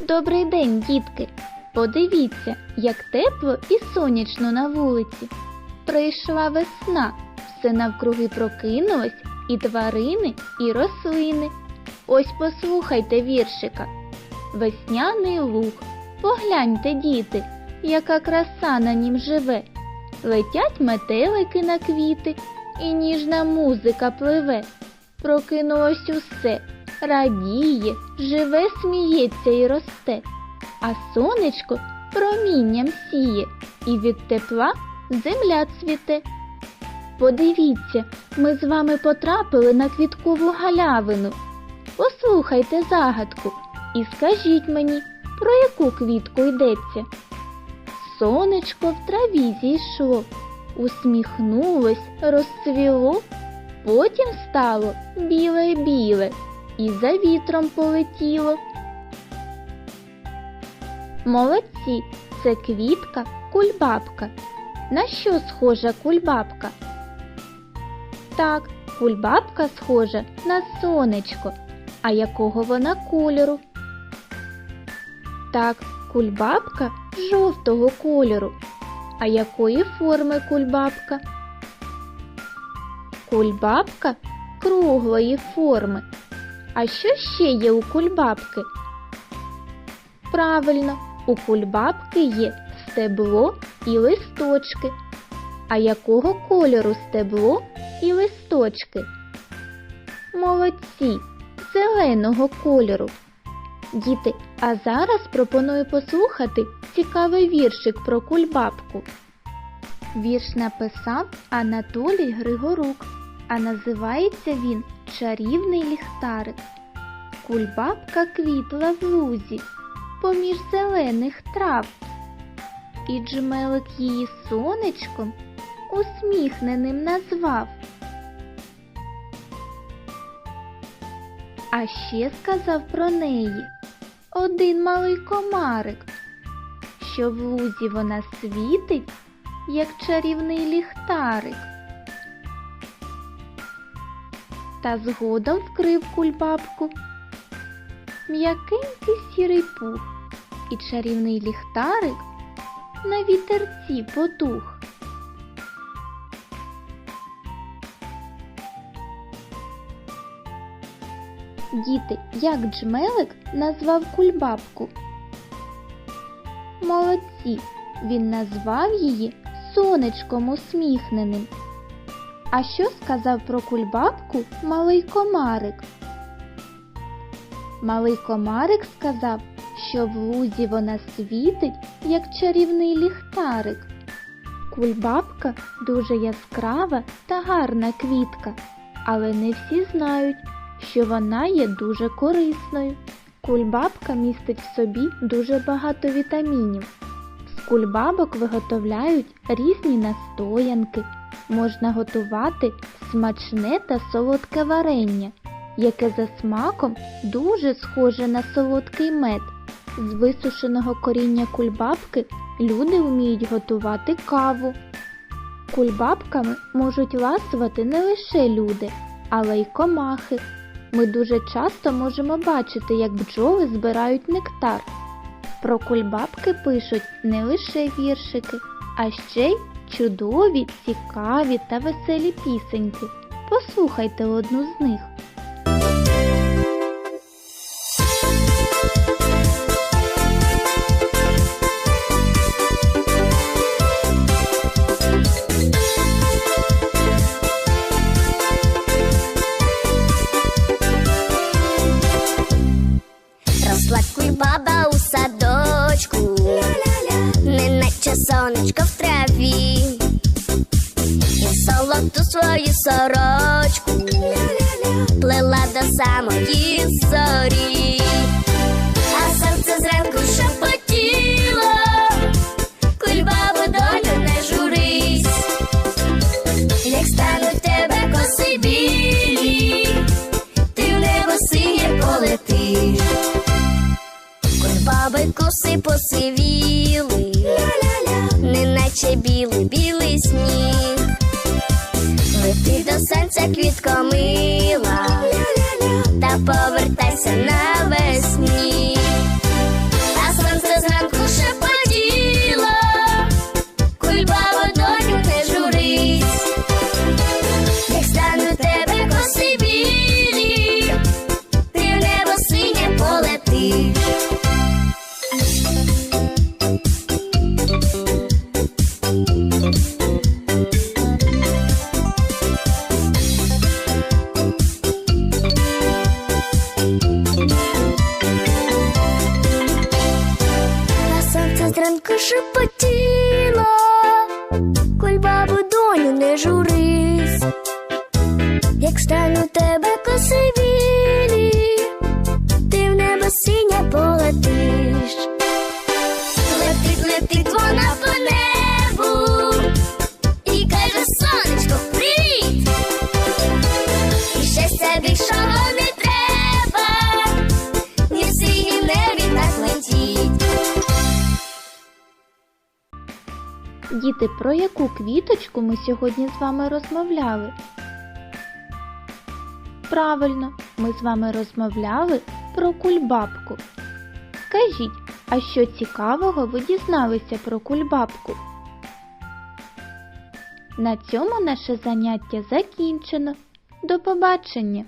Добрий день, дітки! Подивіться, як тепло і сонячно на вулиці. Прийшла весна, все навкруги прокинулось, і тварини, і рослини. Ось послухайте віршика. Весняний луг. Погляньте, діти, яка краса на нім живе. Летять метелики на квіти, і ніжна музика пливе. Прокинулось усе, радіє, живе, сміється і росте, а сонечко промінням сіє, і від тепла земля цвіте. Подивіться, ми з вами потрапили на квіткову галявину. Послухайте загадку і скажіть мені, про яку квітку йдеться. Сонечко в траві зійшло, усміхнулось, розцвіло, потім стало біле-біле і за вітром полетіло. Молодці, це квітка кульбабка. На що схожа кульбабка? Так, кульбабка схожа на сонечко. А якого вона кольору? Так, кульбабка жовтого кольору. А якої форми кульбабка? Кульбабка круглої форми. А що ще є у кульбабки? Правильно, у кульбабки є стебло і листочки. А якого кольору стебло і листочки? Молодці, зеленого кольору. Діти, а зараз пропоную послухати цікавий віршик про кульбабку. Вірш написав Анатолій Григорук, а називається він Чарівний ліхтарик. Кульбабка квітла в лузі поміж зелених трав, і джмелик її сонечком усміхненим назвав. А ще сказав про неї один малий комарик, що в лузі вона світить, як чарівний ліхтарик. Та згодом вкрив кульбабку м'якенький сірий пух, і чарівний ліхтарик на вітерці потух. Діти, як джмелик назвав кульбабку? Молодці, він назвав її сонечком усміхненим. А що сказав про кульбабку малий комарик? Малий комарик сказав, що в лузі вона світить, як чарівний ліхтарик. Кульбабка дуже яскрава та гарна квітка, але не всі знають, що вона є дуже корисною. Кульбабка містить в собі дуже багато вітамінів. Кульбабок виготовляють різні настоянки. Можна готувати смачне та солодке варення, яке за смаком дуже схоже на солодкий мед. З висушеного коріння кульбабки люди вміють готувати каву. Кульбабками можуть ласувати не лише люди, але й комахи. Ми дуже часто можемо бачити, як бджоли збирають нектар. Про кульбабки пишуть не лише віршики, а ще й чудові, цікаві та веселі пісеньки. Послухайте одну з них. Золоту свою сорочку плела до самої зорі, а серце зранку шепотіло, кульбабу долю не журись, як стануть тебе коси білі, ти в небо синє полетиш. Баби коси посивіли, неначе білий білий сніг. Сонця квітко мила, та повертайся навесні. Прошепотіла, кульбабу доню не журись, як стану тебе Діти, про яку квіточку ми сьогодні з вами розмовляли? Правильно, ми з вами розмовляли про кульбабку. Скажіть, а що цікавого ви дізналися про кульбабку? На цьому наше заняття закінчено. До побачення!